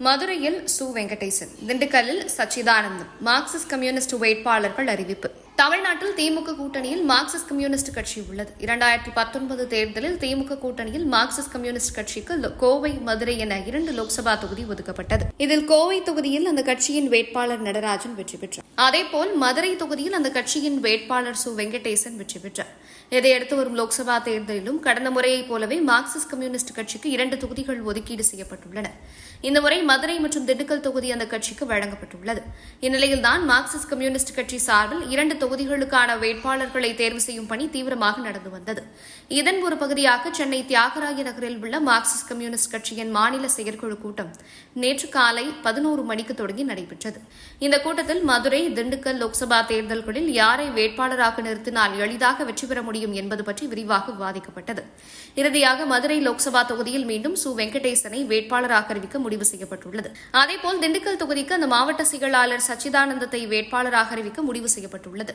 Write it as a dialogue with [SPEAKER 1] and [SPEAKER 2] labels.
[SPEAKER 1] மதுரையில் சு. வெங்கடேசன். திண்டுக்கல்லில் சச்சிதானந்தம். மார்க்சிஸ்ட் கம்யூனிஸ்ட் வேட்பாளர்கள் அறிவிப்பு. தமிழ்நாட்டில் திமுக கூட்டணியில் மார்க்சிஸ்ட் கம்யூனிஸ்ட் கட்சி உள்ளது. இரண்டாயிரத்தி பத்தொன்பது தேர்தலில் திமுக கூட்டணியில் மார்க்சிஸ்ட் கம்யூனிஸ்ட் கட்சிக்கு கோவை மதுரை என இரண்டு லோக்சபா தொகுதி ஒதுக்கப்பட்டது. இதில் கோவை தொகுதியில் அந்த கட்சியின் வேட்பாளர் நடராஜன் வெற்றி பெற்றார். அதேபோல் மதுரை தொகுதியில் அந்த கட்சியின் வேட்பாளர் சு. வெங்கடேசன் வெற்றி பெற்றார். இதையடுத்து வரும் லோக்சபா தேர்தலிலும் கடந்த முறையைப் போலவே மார்க்சிஸ்ட் கம்யூனிஸ்ட் கட்சிக்கு இரண்டு தொகுதிகள் ஒதுக்கீடு செய்யப்பட்டுள்ளன. இந்த முறை மதுரை மற்றும் திண்டுக்கல் தொகுதி அந்த கட்சிக்கு வழங்கப்பட்டுள்ளது. இந்நிலையில்தான் மார்க்சிஸ்ட் கம்யூனிஸ்ட் கட்சி சார்பில் இரண்டு தொகுதிகளுக்கான வேட்பாளர்களை தேர்வு செய்யும் பணி தீவிரமாக நடந்து வந்தது. இதன் ஒரு பகுதியாக சென்னை தியாகராய நகரில் உள்ள மார்க்சிஸ்ட் கம்யூனிஸ்ட் கட்சியின் மாநில செயற்குழு கூட்டம் நேற்று காலை பதினோரு மணிக்கு தொடங்கி நடைபெற்றது. இந்த கூட்டத்தில் மதுரை திண்டுக்கல் லோக்சபா தேர்தல்களில் யாரை வேட்பாளராக நிறுத்தினால் எளிதாக வெற்றி பெற முடியும் என்பது பற்றி விரிவாக விவாதிக்கப்பட்டது. இறுதியாக மதுரை லோக்சபா தொகுதியில் மீண்டும் சு. வெங்கடேசனை வேட்பாளராக அறிவிக்க முடிவு செய்யப்பட்டுள்ளது. அதேபோல் திண்டுக்கல் தொகுதிக்கு அந்த மாவட்ட செயலாளர் சச்சிதானந்தத்தை வேட்பாளராக அறிவிக்க முடிவு செய்யப்பட்டுள்ளது.